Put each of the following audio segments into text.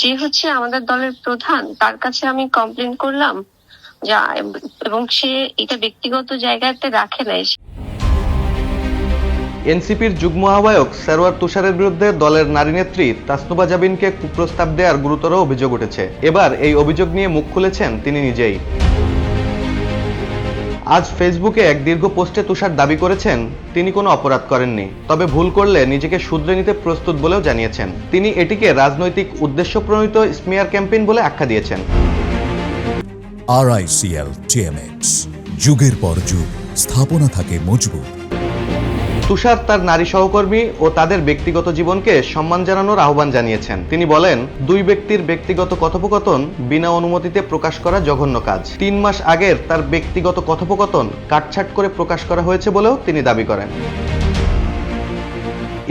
যে হচ্ছে আমাদের দলের প্রধান, তার কাছে আমি কমপ্লেন করলাম, যা এবং সে এটা ব্যক্তিগত জায়গাতে রাখে নাই। এনসিপির যুগ্ম আহ্বায়ক সারোয়ার তুষারের বিরুদ্ধে দলের নারী নেত্রী তাসনুবা জাবিনকে কুপ্রস্তাব দেওয়ার গুরুতর অভিযোগ উঠেছে। এবার এই অভিযোগ নিয়ে মুখ খুলেছেন তিনি নিজেই। আজ ফেসবুকে এক দীর্ঘ পোস্টে তুষার দাবি করেছেন, তিনি কোনো অপরাধ করেননি। তবে ভুল করলে নিজেকে শুধরে নিতে প্রস্তুত বলেও জানিয়েছেন। তিনি এটিকে রাজনৈতিক উদ্দেশ্যপ্রণীত স্মিয়ার ক্যাম্পেইন বলে আখ্যা দিয়েছেন। আরআইসিএল টিএমএক্স যুগের পর যুগ, স্থাপনা থাকে মজবুত। তুষার তার নারী সহকর্মী ও তাদের ব্যক্তিগত জীবনকে সম্মান জানানোর আহ্বান জানিয়েছেন। তিনি বলেন, দুই ব্যক্তির ব্যক্তিগত কথোপকথন বিনা অনুমতিতে প্রকাশ করা জঘন্য কাজ। তিন মাস আগের তার ব্যক্তিগত কথোপকথন কাটছাট করে প্রকাশ করা হয়েছে বলেও তিনি দাবি করেন।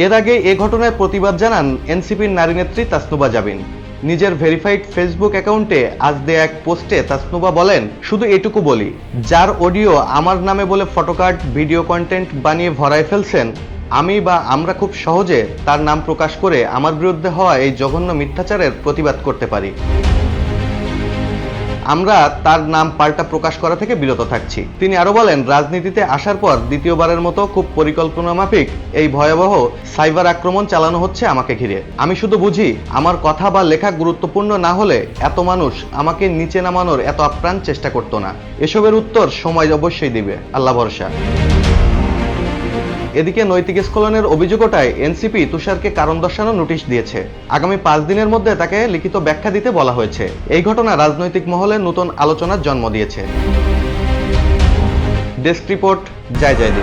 এর আগে এ ঘটনায় প্রতিবাদ জানান এনসিপির নারী নেত্রী তাসনুবা জাবিন। নিজের ভেরিফাইড ফেসবুক অ্যাকাউন্টে আজ দেয়া এক পোস্টে তাসনুবা বলেন, শুধু এটুকু বলি, যার অডিও আমার নামে বলে ফটোকার্ড, ভিডিও কন্টেন্ট বানিয়ে ভরায় ফেলছেন, আমি বা আমরা খুব সহজে তার নাম প্রকাশ করে আমার বিরুদ্ধে হওয়া এই জঘন্য মিথ্যাচারের প্রতিবাদ করতে পারি। আমরা তার নাম পাল্টা প্রকাশ করা থেকে বিরত থাকছি। তিনি আরও বলেন, রাজনীতিতে আসার পর দ্বিতীয়বারের মতো খুব পরিকল্পনা মাফিক এই ভয়াবহ সাইবার আক্রমণ চালানো হচ্ছে আমাকে ঘিরে। আমি শুধু বুঝি, আমার কথা বা লেখা গুরুত্বপূর্ণ না হলে এত মানুষ আমাকে নিচে নামানোর এত আপ্রাণ চেষ্টা করতো না। এসবের উত্তর সময় অবশ্যই দিবে। আল্লাহ ভরসা। এদিকে নৈতিক স্খলনের অভিযোগ ওঠায় এনসিপি তুষারকে কারণ দর্শানো নোটিশ দিয়েছে। আগামী পাঁচ দিনের মধ্যে তাকে লিখিত ব্যাখ্যা দিতে বলা হয়েছে। এই ঘটনা রাজনৈতিক মহলে নতুন আলোচনার জন্ম দিয়েছে। ডেস্ক রিপোর্ট, জয় জয়